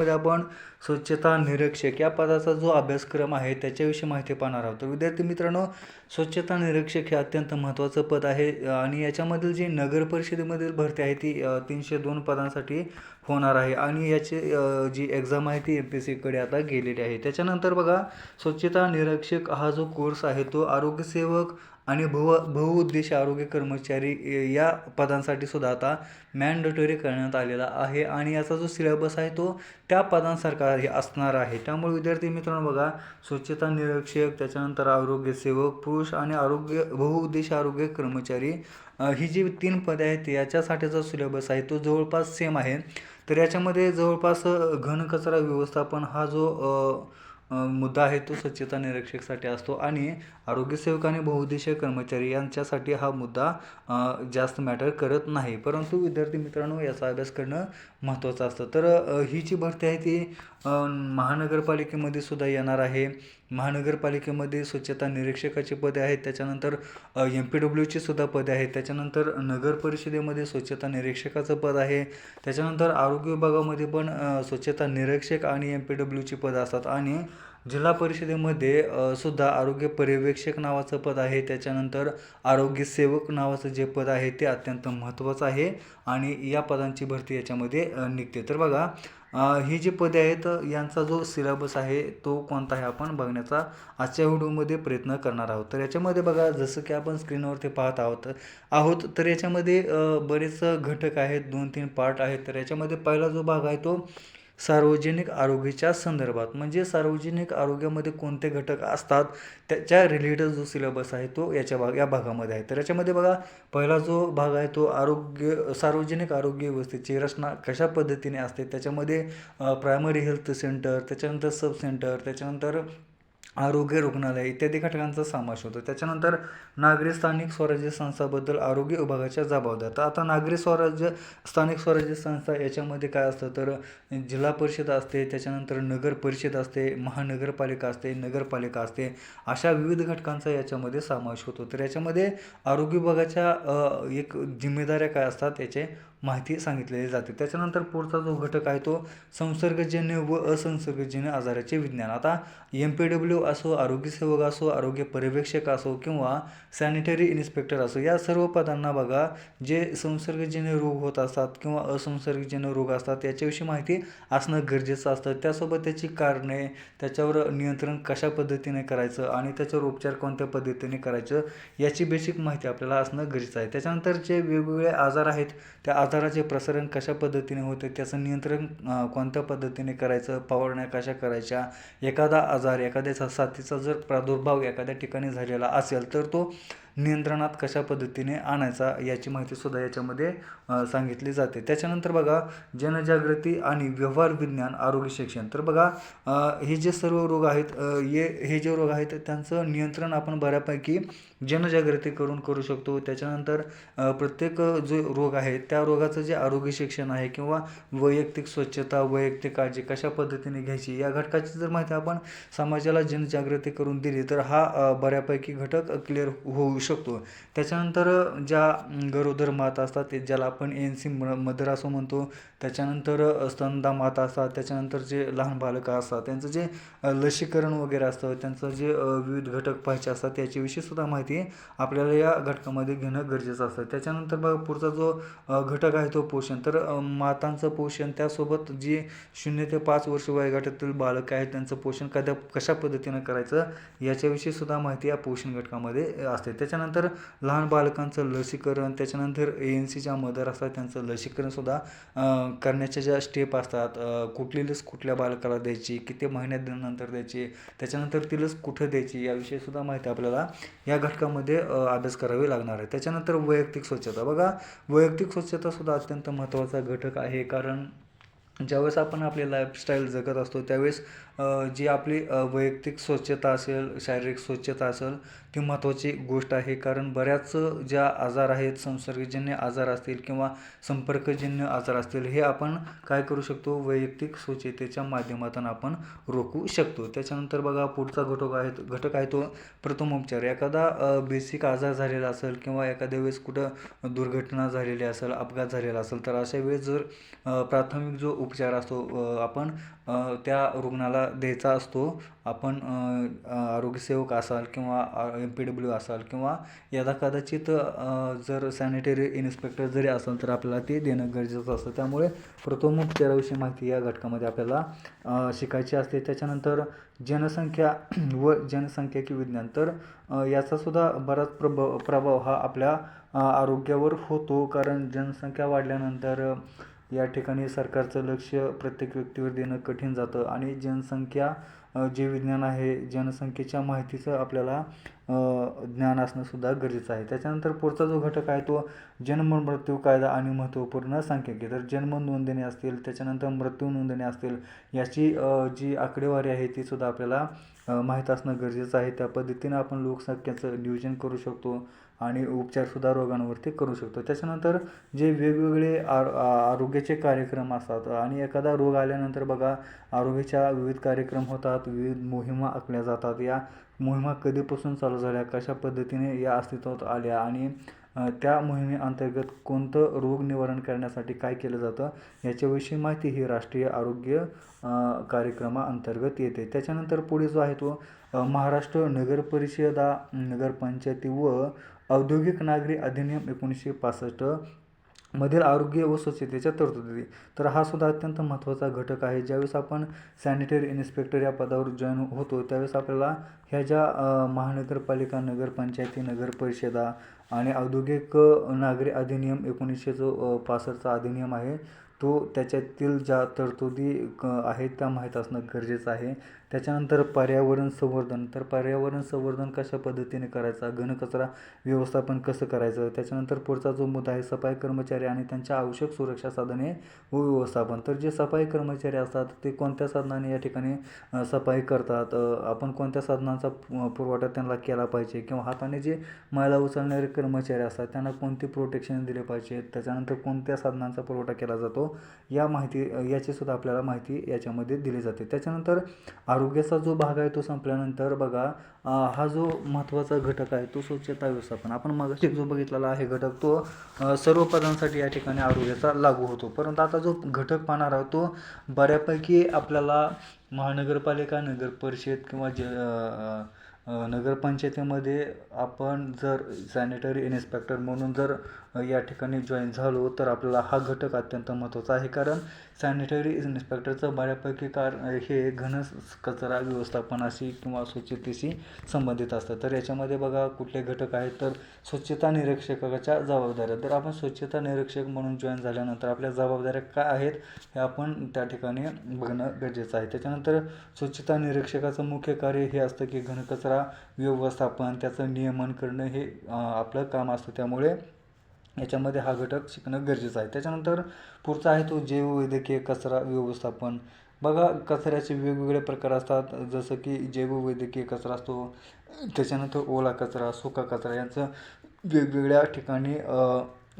मध्ये आपण स्वच्छता निरीक्षक या पदाचा जो अभ्यासक्रम आहे त्याच्याविषयी माहिती पाहणार आहोत. तर विद्यार्थी मित्रांनो स्वच्छता निरीक्षक हे अत्यंत महत्त्वाचं पद आहे आणि याच्यामधील जी नगर परिषदेमधील भरती आहे ती तीनशे दोन पदांसाठी होणार आहे आणि याची जी एक्झाम आहे ती एम पी एस सीकडे आता गेलेली आहे. त्याच्यानंतर बघा स्वच्छता निरीक्षक हा जो कोर्स आहे तो आरोग्यसेवक आणि बहु बहुउद्देश आरोग्य कर्मचारी या पदांसाठी सुद्धा आता मॅन्डेटरी करण्यात आलेला आहे. आणि याचा जो सिलेबस आहे तो त्या पदांसारखा हे असणार आहे. त्यामुळे विद्यार्थी मित्रांनो बघा स्वच्छता निरीक्षक त्याच्यानंतर आरोग्यसेवक पुरुष आणि आरोग्य बहुउद्देश आरोग्य कर्मचारी ही जी तीन पदे आहेत याच्यासाठीचा सिलेबस आहे तो जवळपास सेम आहे. तर याच्यामध्ये जवळपास घनकचरा व्यवस्थापन हा जो मुद्दा आहे तो स्वच्छता निरीक्षकसाठी असतो. आणि आरोग्यसेवक आणि बहुउद्देशीय कर्मचारी यांच्यासाठी हा मुद्दा जास्त मॅटर करत नाही. परंतु विद्यार्थी मित्रांनो याचा अभ्यास करणं महत्त्वाचं असतं. तर ही जी भरती आहे ती महानगरपालिकेमध्ये सुद्धा येणार आहे. महानगरपालिकेमध्ये स्वच्छता निरीक्षकाची पदे आहेत. त्याच्यानंतर एम पी डब्ल्यूची सुद्धा पदे आहेत. त्याच्यानंतर नगर परिषदेमध्ये स्वच्छता निरीक्षकाचं पद आहे. त्याच्यानंतर आरोग्य विभागामध्ये पण स्वच्छता निरीक्षक आणि एम पी डब्ल्यूची पदं असतात. आणि जिल्हा परिषदेमध्ये सुद्धा आरोग्य पर्यवेक्षक नावाचं पद आहे. त्याच्यानंतर आरोग्य सेवक नावाचं जे पद आहे ते अत्यंत महत्त्वाचं आहे आणि या पदांची भरती याच्यामध्ये निघते. तर बघा ही जी पदे आहेत यांचा जो सिलेबस आहे तो कोणता आहे आपण बघण्याचा आजच्या व्हिडिओमध्ये प्रयत्न करणार आहोत. तर याच्यामध्ये बघा जसं की आपण स्क्रीनवरती पाहत आहोत आहोत तर याच्यामध्ये बरेच घटक आहेत दोन तीन पार्ट आहेत. तर याच्यामध्ये पहिला जो भाग आहे तो सार्वजनिक आरोग्याच्या संदर्भात. म्हणजे सार्वजनिक आरोग्यामध्ये कोणते घटक असतात? त्याच्या रिलेटेड जो सिलेबस आहे तो याच्या भाग या भागामध्ये आहे. तर याच्यामध्ये बघा पहिला जो भाग आहे तो आरोग्य सार्वजनिक आरोग्य व्यवस्थेची रचना कशा पद्धतीने असते? त्याच्यामध्ये प्रायमरी हेल्थ सेंटर त्याच्यानंतर सब सेंटर त्याच्यानंतर आरोग्य रुग्णालय इत्यादी घटकांचा समावेश होतो. त्याच्यानंतर नागरी स्थानिक स्वराज्य संस्थाबद्दल आरोग्य विभागाच्या जबाबदाऱ्या. तर आता नागरी स्वराज्य स्थानिक स्वराज्य संस्था याच्यामध्ये काय असतं? तर जिल्हा परिषद असते त्याच्यानंतर नगर परिषद असते महानगरपालिका असते नगरपालिका असते. अशा विविध घटकांचा याच्यामध्ये समावेश होतो. तर याच्यामध्ये आरोग्य विभागाच्या एक जिम्मेदाऱ्या काय असतात? याचे माहिती सांगितलेली जाते. त्याच्यानंतर पुढचा जो घटक आहे तो संसर्गजन्य व असंसर्गजन्य आजाराचे विज्ञान. आता एम पी डब्ल्यू असो आरोग्यसेवक असो आरोग्य पर्यवेक्षक असो किंवा सॅनिटरी इन्स्पेक्टर असो या सर्व पदांना बघा जे संसर्गजन्य रोग होत असतात किंवा असंसर्गजन्य रोग असतात याच्याविषयी माहिती असणं गरजेचं असतं. त्यासोबत त्याची कारणे त्याच्यावर नियंत्रण कशा पद्धतीने करायचं आणि त्याच्यावर उपचार कोणत्या पद्धतीने करायचं याची बेसिक माहिती आपल्याला असणं गरजेचं आहे. त्याच्यानंतर जे वेगवेगळे आजार आहेत त्या आजाराचे प्रसारण कशा पद्धतीने होते? त्याचं नियंत्रण कोणत्या पद्धतीने करायचं? फवारण्या कशा करायच्या? एखादा आजार एखाद्या साथीचा जर प्रादुर्भाव एखाद्या ठिकाणी झालेला असेल तर तो नियंत्रणात कशा पद्धतीने आणायचा याची माहितीसुद्धा याच्यामध्ये सांगितली जाते. त्याच्यानंतर बघा जनजागृती आणि व्यवहार विज्ञान आरोग्य शिक्षण. तर बघा हे जे सर्व रोग आहेत ये हे जे रोग आहेत त्यांचं नियंत्रण आपण बऱ्यापैकी जनजागृती करून करू शकतो. त्याच्यानंतर प्रत्येक जो रोग आहे त्या रोगाचं जे आरोग्य शिक्षण आहे किंवा वैयक्तिक स्वच्छता वैयक्तिक काळजी कशा पद्धतीने घ्यायची या घटकाची जर माहिती आपण समाजाला जनजागृती करून दिली तर हा बऱ्यापैकी घटक क्लिअर होऊ शकतो. त्याच्यानंतर ज्या गरोदर माता असतात ते ज्याला आपण एन सी मदर असं म्हणतो त्याच्यानंतर स्तनदा माता असतात त्याच्यानंतर जे लहान बालकं असतात त्यांचं जे लसीकरण वगैरे असतं त्यांचं जे विविध घटक पाहायचे असतात त्याच्याविषयी सुद्धा माहिती आपल्याला या घटकामध्ये घेणं गरजेचं असतं. त्याच्यानंतर बघा पुढचा जो घटक आहे तो पोषण. तर मातांचं पोषण त्यासोबत जी शून्य ते पाच वर्ष वयोगटातील बालकं आहेत त्यांचं पोषण कद्या कशा पद्धतीनं करायचं याच्याविषयी सुद्धा माहिती या पोषण घटकामध्ये असते. त्याच्या त्याच्यानंतर लहान बालकांचं लसीकरण त्याच्यानंतर ए एन सीच्या मदर असतात त्यांचं लसीकरणसुद्धा करण्याच्या ज्या स्टेप असतात कुठली लस कुठल्या बालकाला द्यायची किती महिन्यानंतर द्यायची त्याच्यानंतर ती लस कुठं द्यायची याविषयीसुद्धा माहिती आपल्याला या घटकामध्ये अभ्यास करावी लागणार आहे. त्याच्यानंतर वैयक्तिक स्वच्छता. बघा वैयक्तिक स्वच्छतासुद्धा अत्यंत महत्त्वाचा घटक आहे. कारण ज्यावेळेस आपण आपली लाईफस्टाईल जगत असतो त्यावेळेस जी आपली वैयक्तिक स्वच्छता असेल शारीरिक स्वच्छता असेल ती महत्त्वाची गोष्ट आहे. कारण बऱ्याच ज्या आजार आहेत संसर्गजन्य आजार असतील किंवा संपर्कजन्य आजार असतील हे आपण काय करू शकतो? वैयक्तिक स्वच्छतेच्या माध्यमातून आपण रोखू शकतो. त्याच्यानंतर बघा पुढचा घटक आहे घटक आहे तो प्रथमोपचार एखादा बेसिक आजार झालेला असेल किंवा एखाद्या वेळेस कुठं दुर्घटना झालेली असेल अपघात झालेला असेल तर अशा वेळेस जर प्राथमिक जो उपचार असतो आपण त्या रुग्णाला द्यायचा असतो. आपण आरोग्यसेवक असाल किंवा एम पी डब्ल्यू असाल किंवा यदा कदाचित जर सॅनिटरी इन्स्पेक्टर जरी असाल तर आपल्याला ते देणं गरजेचं असतं. त्यामुळे प्रथमोपचाराविषयी माहिती या घटकामध्ये आपल्याला शिकायची असते. त्याच्यानंतर जनसंख्या व जनसंख्याकी विज्ञान. तर याचासुद्धा बराच प्रभाव प्रभाव हा आपल्या आरोग्यावर होतो. कारण जनसंख्या वाढल्यानंतर या ठिकाणी सरकारचं लक्ष प्रत्येक व्यक्तीवर देणं कठीण जातं. आणि जनसंख्या जे विज्ञान आहे जनसंख्येच्या माहितीचं आपल्याला ज्ञान असणंसुद्धा गरजेचं आहे. त्याच्यानंतर पुढचा जो घटक आहे तो जन्म मृत्यू कायदा आणि महत्त्वपूर्ण सांख्यिकी. तर जन्म नोंदणी असतील त्याच्यानंतर मृत्यू नोंदणी असतील याची जी आकडेवारी आहे ती सुद्धा आपल्याला माहीत असणं गरजेचं आहे. त्या पद्धतीनं आपण लोकसंख्येचं नियोजन करू शकतो. आणि उपचारसुद्धा रोगांवरती करू शकतो. त्याच्यानंतर जे वेगवेगळे आर आरोग्याचे कार्यक्रम असतात आणि एखादा रोग आल्यानंतर बघा आरोग्याच्या विविध कार्यक्रम होतात विविध मोहिमा आखल्या जातात. या मोहिमा कधीपासून चालू झाल्या कशा पद्धतीने या अस्तित्वात आल्या आणि त्या मोहिमेअंतर्गत कोणतं रोग निवारण करण्यासाठी काय केलं जातं याच्याविषयी माहिती ही राष्ट्रीय आरोग्य कार्यक्रमाअंतर्गत येते. त्याच्यानंतर पुढे जो आहे तो महाराष्ट्र नगर परिषदा नगरपंचायती व औद्योगिक नागरी अधिनियम एकोणीसशे पासष्ट मधील आरोग्य व स्वच्छतेच्या तरतुदी तर हा सुद्धा अत्यंत महत्त्वाचा घटक आहे. ज्यावेळेस आपण सॅनिटरी इन्स्पेक्टर या पदावर जॉईन होतो त्यावेळेस आपल्याला ह्या ज्या महानगरपालिका नगरपंचायती नगर परिषदा आणि औद्योगिक नागरी अधिनियम एकोणीसशे जो पासष्टचा अधिनियम आहे तो त्याच्यातील ज्या तरतुदी क आहेत त्या माहीत असणं गरजेचं आहे. त्याच्यानंतर पर्यावरण संवर्धन. तर पर्यावरण संवर्धन कशा पद्धतीने करायचा? घनकचरा व्यवस्थापन कसं करायचं? त्याच्यानंतर पुढचा जो मुद्दा आहे सफाई कर्मचारी आणि त्यांच्या आवश्यक सुरक्षा साधने व व्यवस्थापन. तर जे सफाई कर्मचारी असतात ते कोणत्या साधनाने या ठिकाणी सफाई करतात? आपण कोणत्या साधनांचा पुरवठा त्यांना केला पाहिजे? किंवा हाताने जे मैला उचलणारे कर्मचारी असतात त्यांना कोणते प्रोटेक्शन दिले पाहिजे? त्याच्यानंतर कोणत्या साधनांचा पुरवठा केला जातो? या माहिती याचीसुद्धा आपल्याला माहिती याच्यामध्ये दिली जाते. त्याच्यानंतर आरोग्याचा जो भाग आहे तो संपल्यानंतर बघा हा जो महत्त्वाचा घटक आहे तो स्वच्छता व्यवस्थापन. आपण मगाशी जो बघितलेला आहे घटक तो सर्व पदांसाठी या ठिकाणी आरोग्याचा लागू होतो. परंतु आता जो घटक पाहणार आहोत तो बऱ्यापैकी आपल्याला महानगरपालिका नगर परिषद किंवा ज नगरपंचायतीमध्ये आपण जर सॅनिटरी इन्स्पेक्टर म्हणून जर या ठिकाणी जॉईन झालो तर आपल्याला हा घटक अत्यंत महत्त्वाचा आहे. कारण सॅनिटरी इन्स्पेक्टरचं बऱ्यापैकी कार हे घन कचरा व्यवस्थापनाशी किंवा स्वच्छतेशी संबंधित असतं. तर याच्यामध्ये बघा कुठले घटक आहेत तर स्वच्छता निरीक्षकाच्या जबाबदाऱ्या. तर आपण स्वच्छता निरीक्षक म्हणून जॉईन झाल्यानंतर आपल्या जबाबदाऱ्या काय आहेत हे आपण त्या ठिकाणी बघणं गरजेचं आहे. त्याच्यानंतर स्वच्छता निरीक्षकाचं मुख्य कार्य हे असतं की घनकचरा व्यवस्थापन त्याचं नियमन करणं हे आपलं काम असतं. त्यामुळे याच्यामध्ये हा घटक शिकणं गरजेचं आहे. त्याच्यानंतर पुढचा आहे तो जैववैद्यकीय कचरा व्यवस्थापन. बघा कचऱ्याचे वेगवेगळे प्रकार असतात. जसं की जैववैद्यकीय कचरा असतो त्याच्यानंतर ओला कचरा सुका कचरा यांचं वेगवेगळ्या ठिकाणी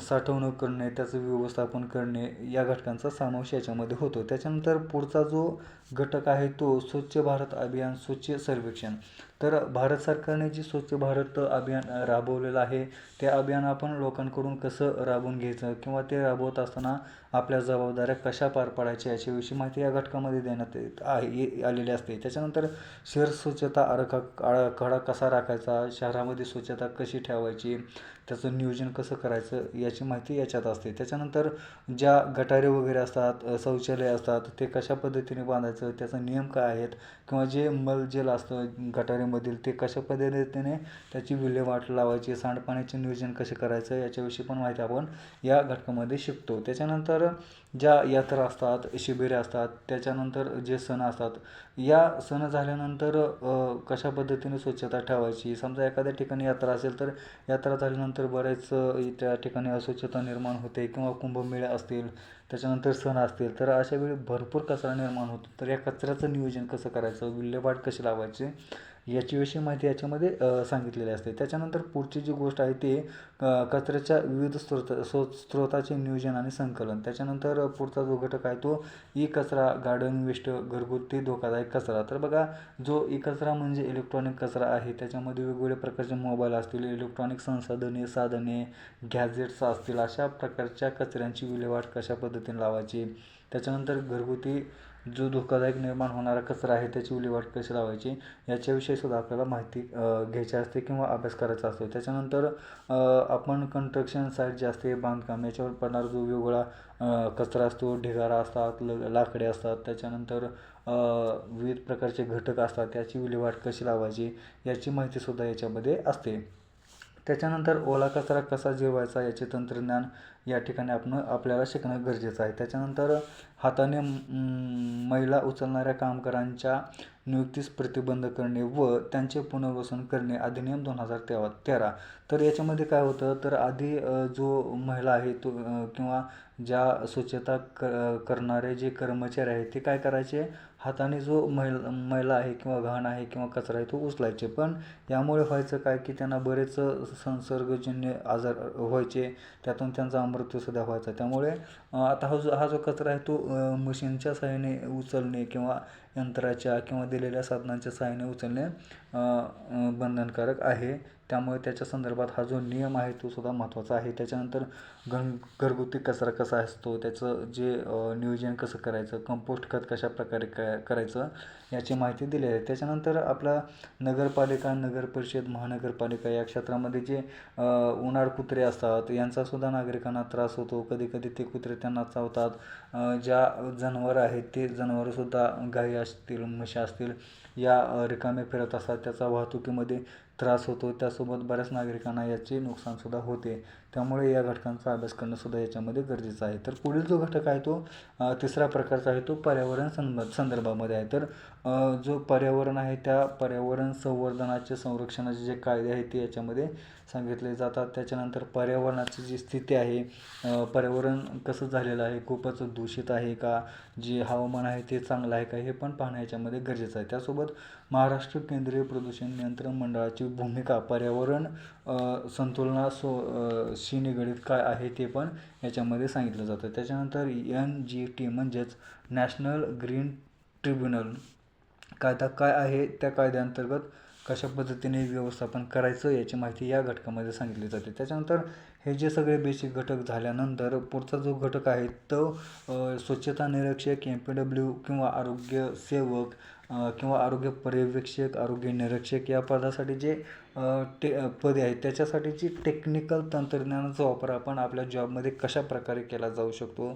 साठवणूक करणे त्याचं व्यवस्थापन करणे या घटकांचा समावेश याच्यामध्ये होतो. त्याच्यानंतर पुढचा जो घटक आहे तो स्वच्छ भारत अभियान स्वच्छ सर्वेक्षण. तर भारत सरकारने जी स्वच्छ भारत अभियान राबवलेलं आहे ते अभियान आपण लोकांकडून कसं राबवून घ्यायचं किंवा ते राबवत असताना आपल्या जबाबदाऱ्या कशा पार पाडायच्या याच्याविषयी माहिती या घटकामध्ये देण्यात येत आहे आलेली असते. त्याच्यानंतर शहर स्वच्छता आराखा आराखडा कसा राखायचा शहरामध्ये स्वच्छता कशी ठेवायची त्याचं नियोजन कसं करायचं याची माहिती याच्यात असते. त्याच्यानंतर ज्या गटारे वगैरे असतात शौचालय असतात ते कशा पद्धतीने बांधायचं त्याचा नियम काय आहेत किंवा जे मलजल असतं गटारेमधील ते कशा पद्धतीने त्याची विल्हेवाट लावायची सांडपाण्याचे नियोजन कसे करायचं याच्याविषयी पण माहिती आपण या घटकामध्ये शिकतो. त्याच्यानंतर ज्या यात्रा असतात शिबिरे असतात त्याच्यानंतर जे सण असतात या सण झाल्यानंतर कशा पद्धतीने स्वच्छता ठेवायची? समजा एखाद्या ठिकाणी यात्रा असेल तर यात्रा झाल्यानंतर बरेच त्या ठिकाणी अस्वच्छता निर्माण होते किंवा कुंभमेळे असतील त्याच्यानंतर सण असतील तर अशा वेळी भरपूर कचरा निर्माण होतो. तर या कचऱ्याचं नियोजन कसं करायचं? विल्हेवाट कशी लावायची? याच्याविषयी माहिती याच्यामध्ये सांगितलेली असते. त्याच्यानंतर पुढची जी गोष्ट आहे ती कचऱ्याच्या विविध स्रोत स्रो स्रोताचे नियोजन आणि संकलन. त्याच्यानंतर पुढचा जो घटक आहे तो ई कचरा गार्डन वेस्ट घरगुती धोकादायक कचरा. तर बघा जो ई कचरा म्हणजे इलेक्ट्रॉनिक कचरा आहे त्याच्यामध्ये वेगवेगळ्या प्रकारचे मोबाईल असतील इलेक्ट्रॉनिक संसाधने साधने गॅजेट्स असतील अशा प्रकारच्या कचऱ्यांची विल्हेवाट कशा पद्धतीने लावायची? त्याच्यानंतर घरगुती जो धोकादायक निर्माण होणारा कचरा आहे त्याची विल्हेवाट कशी लावायची याच्याविषयी सुद्धा आपल्याला माहिती घ्यायची असते किंवा अभ्यास करायचा असतो. त्याच्यानंतर आपण कन्स्ट्रक्शन साईट जे असते बांधकाम याच्यावर पडणारा जो वेगवेगळा कचरा असतो ढिगारा असतात ल लाकडे असतात. त्याच्यानंतर विविध प्रकारचे घटक असतात त्याची विल्हेवाट कशी लावायची याची माहितीसुद्धा याच्यामध्ये असते. त्याच्यानंतर ओला कचरा कसा जिरवायचा याचे तंत्रज्ञान या ठिकाणी आपण आपल्याला शिकणं गरजेचं आहे. त्याच्यानंतर हाताने मैला उचलणाऱ्या कामगारांच्या नियुक्तीस प्रतिबंध करणे व त्यांचे पुनर्वसन करणे अधिनियम दोन हजार तेवा तेरा. तर याच्यामध्ये काय होतं तर आधी जो महिला आहे तो किंवा ज्या स्वच्छता क करणारे जे कर्मचारी आहेत ते काय करायचे? हाताने जो मैल मैला आहे किंवा घाण आहे किंवा कचरा आहे तो उचलायचे. पण यामुळे व्हायचं काय की त्यांना बरेच संसर्गजन्य आजार व्हायचे. त्यातून त्यांचा मृत्यूसुद्धा व्हायचा. त्यामुळे आता हा जो हा जो कचरा आहे तो मशीनच्या सहाय्याने उचलणे किंवा यंत्राच्या किंवा दिलेल्या साधनांच्या सहाय्याने उचलणे बंधनकारक आहे. त्यामुळे त्याच्या संदर्भात हा जो नियम आहे तो सुद्धा महत्त्वाचा आहे. त्याच्यानंतर घन घरगुती कचरा कसा असतो त्याचं जे नियोजन कसं करायचं कंपोस्ट खत कशा प्रकारे क करायचं याची माहिती दिली आहे. त्याच्यानंतर आपला नगरपालिका नगरपरिषद महानगरपालिका या क्षेत्रामध्ये जे उन्हाळ कुत्रे असतात यांचासुद्धा नागरिकांना त्रास होतो. कधी कधी ते कुत्रे त्यांना चावतात. ज्या जनावरं आहेत ते जनावरंसुद्धा गाई असतील म्हशी असतील या रिकामे फिरत असतात. त्याचा वाहतुकीमध्ये त्रास होतो. त्यासोबत बऱ्याच नागरिकांना याचे नुकसानसुद्धा होते. त्यामुळे या घटकांचा अभ्यास करणंसुद्धा याच्यामध्ये गरजेचं आहे. तर पुढील जो घटक आहे तो तिसरा प्रकारचा आहे तो पर्यावरण संब संदर्भामध्ये आहे. तर जो पर्यावरण आहे त्या पर्यावरण संवर्धनाचे संरक्षणाचे जे कायदे आहेत ते याच्यामध्ये सांगितले जातात. त्याच्यानंतर पर्यावरणाची जी स्थिती आहे पर्यावरण कसं झालेलं आहे? खूपच दूषित आहे का? जे हवामान आहे ते चांगलं आहे का? हे पण पाहणं याच्यामध्ये गरजेचं आहे. त्यासोबत महाराष्ट्र केंद्रीय प्रदूषण नियंत्रण मंडळाची भूमिका पर्यावरण संतुलना सो शी निगडीत काय आहे ते पण याच्यामध्ये सांगितलं जातं. त्याच्यानंतर एन जी टी म्हणजेच नॅशनल ग्रीन ट्रिब्युनल. कायदा काय आहे? त्या कायद्याअंतर्गत कशा पद्धतीने व्यवस्थापन करायचं याची माहिती या घटकामध्ये सांगितली जाते. त्याच्यानंतर हे जे सगळे बेसिक घटक झाल्यानंतर पुढचा जो घटक आहे तो स्वच्छता निरीक्षक एम पी डब्ल्यू किंवा आरोग्य सेवक किंवा आरोग्य पर्यवेक्षक आरोग्य निरीक्षक या पदासाठी जे टे पदे आहेत त्याच्यासाठीची टेक्निकल तंत्रज्ञानाचा वापर आपण आपल्या जॉबमध्ये कशा प्रकारे केला जाऊ शकतो?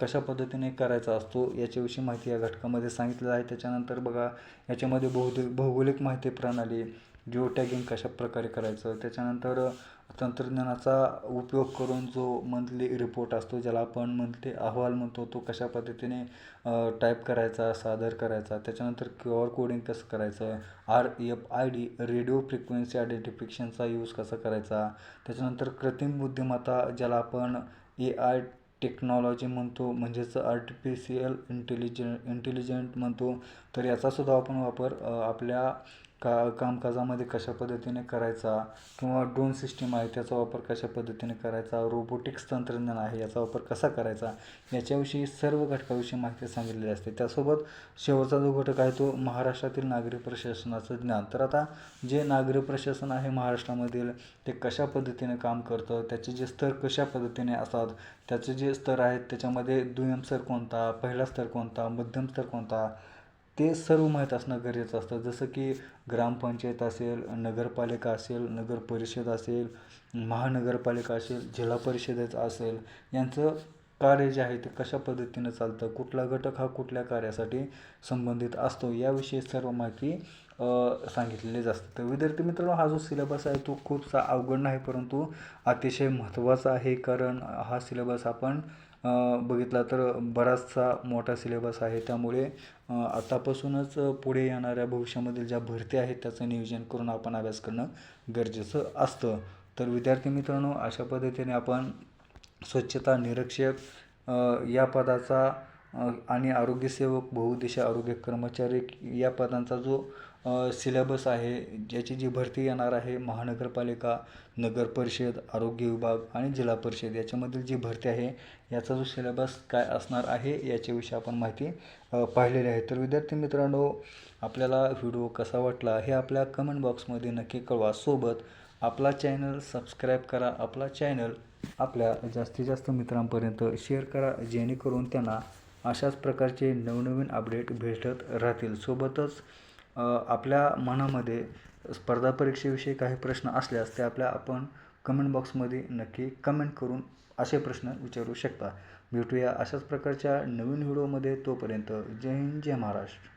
कशा पद्धतीने करायचा असतो याच्याविषयी माहिती या घटकामध्ये सांगितलेलं आहे. त्याच्यानंतर बघा याच्यामध्ये भौतिक भौगोलिक माहिती प्रणाली जिओ टॅगिंग कशा प्रकारे करायचं त्याच्यानंतर तंत्रज्ञानाचा उपयोग करून जो मंथली रिपोर्ट असतो ज्याला आपण मंथली अहवाल म्हणतो तो कशा पद्धतीने टाईप करायचा सादर करायचा त्याच्यानंतर क्यू आर कोडिंग कसं करायचं R F I D radio frequency आयडेंटिफिकेशनचा use कसा करायचा त्याच्यानंतर कृत्रिम बुद्धिमत्ता ज्याला आपण ए आय टेक्नॉलॉजी म्हणतो म्हणजेच आर्टिफिशियल इंटेलिजं इंटेलिजंट म्हणतो तर याचासुद्धा आपण वापर आपल्या का कामकाजामध्ये कशा पद्धतीने करायचा किंवा ड्रोन सिस्टीम आहे त्याचा वापर कशा पद्धतीने करायचा रोबोटिक्स तंत्रज्ञान आहे याचा वापर कसा करायचा याच्याविषयी सर्व घटकाविषयी माहिती सांगितलेली असते. त्यासोबत शेवटचा जो घटक आहे तो महाराष्ट्रातील नागरी प्रशासनाचं ज्ञान. तर आता जे नागरी प्रशासन आहे महाराष्ट्रामधील ते कशा पद्धतीने काम करतं त्याचे जे स्तर कशा पद्धतीने असतात त्याचे जे स्तर आहेत त्याच्यामध्ये दुय्यम स्तर कोणता पहिला स्तर कोणता मध्यम स्तर कोणता ते सर्व माहीत असणं गरजेचं असतं. जसं की ग्रामपंचायत असेल नगरपालिका असेल नगर परिषद असेल महानगरपालिका असेल जिल्हा परिषदेचं असेल यांचं कार्य जे आहे ते कशा पद्धतीनं चालतं कुठला घटक हा कुठल्या कार्यासाठी संबंधित असतो याविषयी सर्व माहिती सांगितलेलीच असते. तर विद्यार्थी मित्रांनो हा जो सिलेबस आहे तो खूपसा अवघड नाही परंतु अतिशय महत्त्वाचा आहे कारण हा सिलेबस आपण बघितला तर बराचसा मोठा सिलेबस आहे. त्यामुळे आतापासूनच पुढे येणाऱ्या भविष्यामधील ज्या भरती आहेत त्याचं नियोजन करून आपण अभ्यास करणं गरजेचं असतं. तर विद्यार्थी मित्रांनो अशा पद्धतीने आपण स्वच्छता निरीक्षक या पदाचा आणि आरोग्यसेवक बहुउद्देशीय आरोग्य कर्मचारी या पदांचा जो सिलेबस आहे ज्याची जी भरती येणार आहे महानगरपालिका नगर परिषद आरोग्य विभाग आणि जिल्हा परिषद याच्यामधील जी भरती आहे याचा जो सिलेबस काय असणार आहे याच्याविषयी आपण माहिती पाहिलेली आहे. तर विद्यार्थी मित्रांनो आपल्याला व्हिडिओ कसा वाटला हे आपल्या कमेंट बॉक्समध्ये नक्की कळवा. सोबत आपला चॅनल सबस्क्राईब करा. आपला चॅनल आपल्या जास्तीत जास्त मित्रांपर्यंत शेअर करा जेणेकरून त्यांना अशाच प्रकारचे नवनवीन अपडेट भेटत राहतील. सोबतच आपल्या मनामध्ये स्पर्धा परीक्षेविषयी काही प्रश्न असल्यास ते आपल्या आपण कमेंट बॉक्समध्ये नक्की कमेंट करून असे प्रश्न विचारू शकता. भेटूया अशाच प्रकारच्या नवीन व्हिडिओमध्ये तोपर्यंत जय हिंद जय महाराष्ट्र.